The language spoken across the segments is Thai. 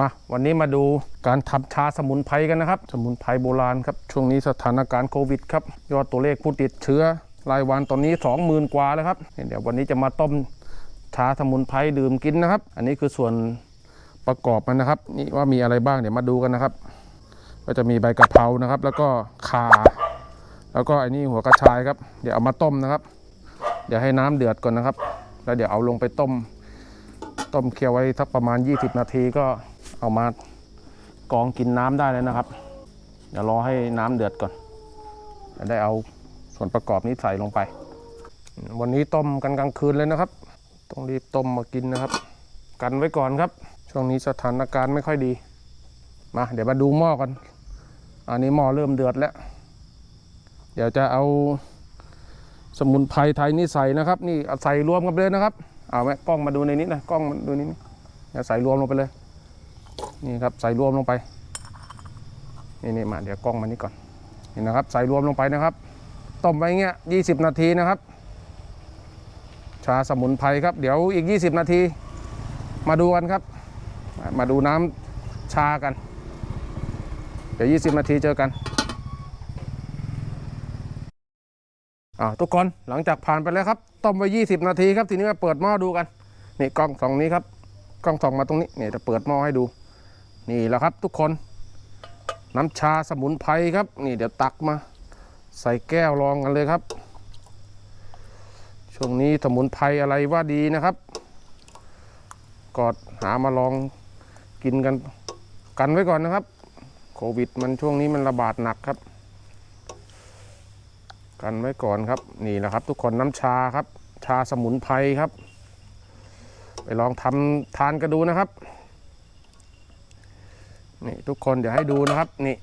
มาวันนี้มาดูการทำชาสมุนไพรกันนะครับ สมุนไพรโบราณครับ ช่วงนี้สถานการณ์โควิดครับ ยอดตัวเลขผู้ติดเชื้อ รายวันตอนนี้ 20,000 กว่าแล้วครับ เดี๋ยววันนี้จะมาต้มชาสมุนไพรดื่มกินนะครับ อันนี้คือส่วนประกอบมันนะครับ นี่ว่ามีอะไรบ้างเดี๋ยวมาดูกันนะครับ ก็จะมีใบกะเพรานะครับ แล้วก็ข่าแล้วก็อันนี้หัวกระชายครับ เดี๋ยวเอามาต้มนะครับ เดี๋ยวให้น้ำเดือดก่อนนะครับ แล้วเดี๋ยวเอาลงไปต้ม ต้มเคี่ยวไว้สักประมาณ 20 นาทีก็ เอามากรองกินน้ำได้เลยนะครับ เดี๋ยวรอให้น้ำเดือดก่อนจะได้เอาส่วนประกอบนี้ใส่ลงไป วันนี้ต้มกันกลางคืนเลยนะครับ ต้องรีบต้มมากินนะครับ กันไว้ก่อนครับ ช่วงนี้สถานการณ์ไม่ค่อยดีมาเดี๋ยวมาดูหม้อกัน อันนี้หม้อเริ่มเดือดแล้ว เดี๋ยวจะเอาสมุนไพรไทยนี่ใส่นะครับ นี่ใส่รวมกันเลยนะครับ เอาไหมกล้องมาดูในนี้นะกล้องมาดูนี้เดี๋ยใส่รวมลงไปเลย นี่ครับใส่รวมลงไปนี่นี่มาเดี๋ยวกล้องมานี่ก่อนนี่นะครับ ใส่รวมลงไปนะครับต้มไว้เงี้ยยี่สิบนาทีนะครับ ชาสมุนไพรครับ เดี๋ยวอีก 20 นาที มาดูกันครับ มาดูน้ำชากัน เดี๋ยว 20 นาทีเจอกันอ่าทุกคนหลังจากผ่านไปแล้วครับ ต้มไว้20 นาทีครับ ทีนี้มาเปิดหม้อดูกัน นี่กล้องสองนี้ครับ กล้องสองมาตรงนี้นี่จะเปิดหม้อให้ดู นี่แหละครับทุกคนน้ำชาสมุนไพรครับ นี่เดี๋ยวตักมา ใส่แก้วรองกันเลยครับ ช่วงนี้สมุนไพรอะไรว่าดีนะครับ กอดหามาลองกินกันกันไว้ก่อนนะครับ โควิดมันช่วงนี้มันระบาดหนักครับ กันไว้ก่อนครับ นี่แหละครับ ทุกคนน้ำชาครับ ชาสมุนไพรครับ ไปลองทำทานกันดูนะครับ นี่ทุกคนเดี๋ยวให้ดูนะครับ นี่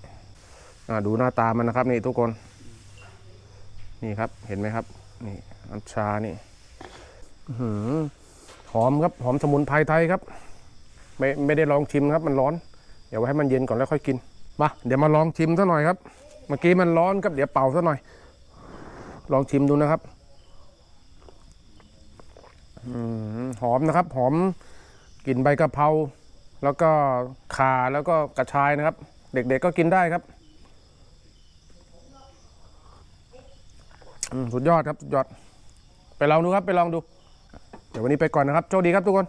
ดูหน้าตามันนะครับ นี่ทุกคน นี่ครับเห็นไหมครับ นี่น้ำชานี่หือหอมครับหอมสมุนไพรไทยครับ ไม่ไม่ได้ลองชิมครับ มันร้อน เดี๋ยวไว้ให้มันเย็นก่อนแล้วค่อยกินมาเดี๋ยวมาลองชิมซะหน่อยครับ เมื่อกี้มันร้อนครับ เดี๋ยวเป่าซะหน่อย ลองชิมดูนะครับอืหอมนะครับ หอมกลิ่นใบกะเพรา แล้วก็ขาแล้วก็กระชายนะครับ เด็กๆก็กินได้ครับสุดยอดครับสุดยอด ไปลองดูครับไปลองดู เดี๋ยววันนี้ไปก่อนนะครับโชคดีครับทุกคน